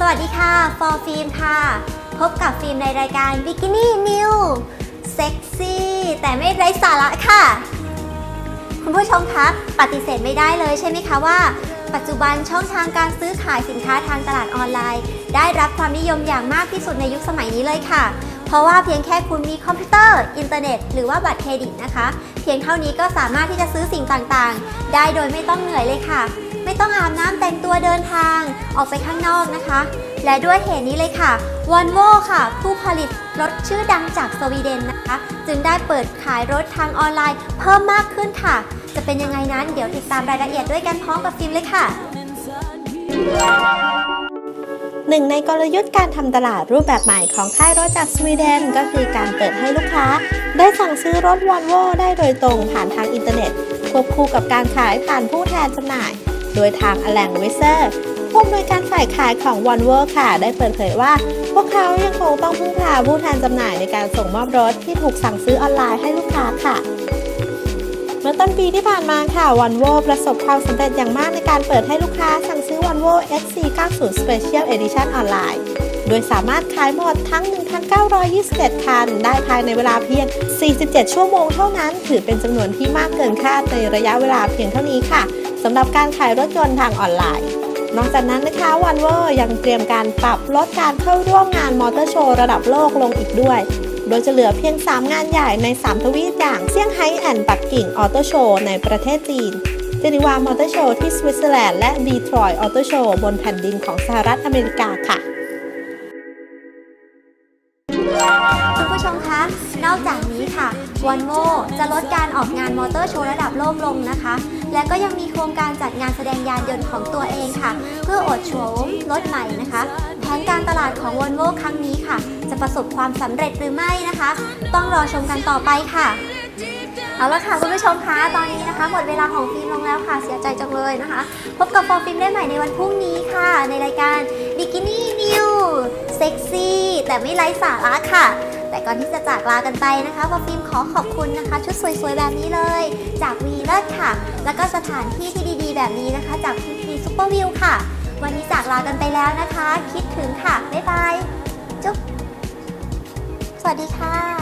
for ฟิล์มค่ะ พบกับฟิล์มในรายการ Bikini New เซ็กซี่แต่ไม่ไร้สาระค่ะ คุณผู้ชมคะปฏิเสธไม่ได้เลยใช่ไหมคะว่า ปัจจุบันช่องทางการซื้อขายสินค้าทางตลาดออนไลน์ ได้รับความนิยมอย่างมากที่สุดในยุคสมัยนี้เลยค่ะ เพราะว่าเพียงแค่คุณมีคอมพิวเตอร์ อินเทอร์เน็ต หรือว่าบัตรเครดิตนะคะ เพียงเท่านี้ก็สามารถที่จะซื้อสิ่งต่างๆ ได้โดยไม่ต้องเหนื่อยเลยค่ะ ไม่ต้องอาบน้ำแต่งตัวเดินทาง ออกไปข้างนอกนะคะ และด้วยเหตุนี้เลยค่ะ v o l v o ค่ะ ผู้ผลิตรถชื่อดังจากสวีเดนนะคะ จึงได้เปิดขายรถทางออนไลน์ เพิ่มมากขึ้นค่ะ จะเป็นยังไงนั้น เดี๋ยวติดตามรายละเอียดด้วยกันพร้อมกับฟิล์มเลยค่ะหนึ่งในกลยุทธ์การทำตลาดรูปแบบใหม่ของค่ายรถจากสวีเดน ก็คือการเปิดให้ลูกค้า ได้สั่งซื้อรถวอลโวได้โดยตรงผ่านทางอินเทอร์เน็ตควบคู่กับการขายผ่านผู้แทนจำหน่าย โดยทางอแลงวิเซอร์ผู้อำนวยการฝ่ายขายของวอลโวค่ะ ได้เปิดเผยว่า พวกเขายังคงต้องพึ่งพาผู้แทนจำหน่ายในการส่งมอบรถที่ถูกสั่งซื้อออนไลน์ให้ลูกค้าค่ะเมื่อต้นปีที่ผ่านมาค่ะวันโวประสบความสำเร็จอย่างมากในการเปิดให้ลูกค้าสั่งซื้อวันโว XC90 Special Edition ออนไลน์ โดยสามารถขายหมดทั้ง 1,921คัน ได้ภายในเวลาเพียง 47 ชั่วโมงเท่านั้น ถือเป็นจำนวนที่มากเกินคาดในระยะเวลาเพียงเท่านี้ค่ะ สำหรับการขายรถยนต์ทางออนไลน์ นอกจากนั้นนะคะวันเวอร์ยังเตรียมการปรับลดการเข้าร่วมงานมอเตอร์โชว์ระดับโลกลงอีกด้วย โดยจะเหลือเพียง 3 งานใหญ่ใน 3 ทวีปอย่างเซี่ยงไฮ้แอนด์ปักกิ่งออโตโชว์ในประเทศจีนเจนีวามอเตอร์โชว์ที่สวิตเซอร์แลนด์และดีทรอยต์ออโตโชว์บนแผ่นดินของสหรัฐอเมริกาค่ะคุณผู้ชมคะ นอกจากนี้ค่ะวันโวจะลดการออกงานมอเตอร์โชว์ระดับโลกลงนะคะ และก็ยังมีโครงการจัดงานแสดงยานยนต์ของตัวเองค่ะ เพื่ออดโฉมรถใหม่นะคะแผนการตลาดของวันโวครั้งนี้ค่ะ จะประสบความสำเร็จหรือไม่นะคะ ต้องรอชมกันต่อไปค่ะเอาละค่ะคุณผู้ชมคะตอนนี้นะคะ หมดเวลาของฟิล์มลงแล้วค่ะเสียใจจังเลยนะคะ พบกับฟอร์ฟิล์มได้ใหม่ในวันพรุ่งนี้ค่ะ ในรายการ Bikini New เซ็กซี่แต่ไม่ไร้สาระค่ะ แต่ก่อนที่จะจากลากันไปนะคะฟอร์ฟิล์มขอขอบคุณนะคะ ชุดสวยๆแบบนี้เลย จากวีเลิศค่ะ แล้วก็สถานที่ที่ดีๆ แบบนี้นะคะ จากพีพีซุปเปอร์วิวค่ะ วันนี้จากลากันไปแล้วนะคะ คิดถึงค่ะ บ๊ายบาย จุ๊บ สวัสดีค่ะ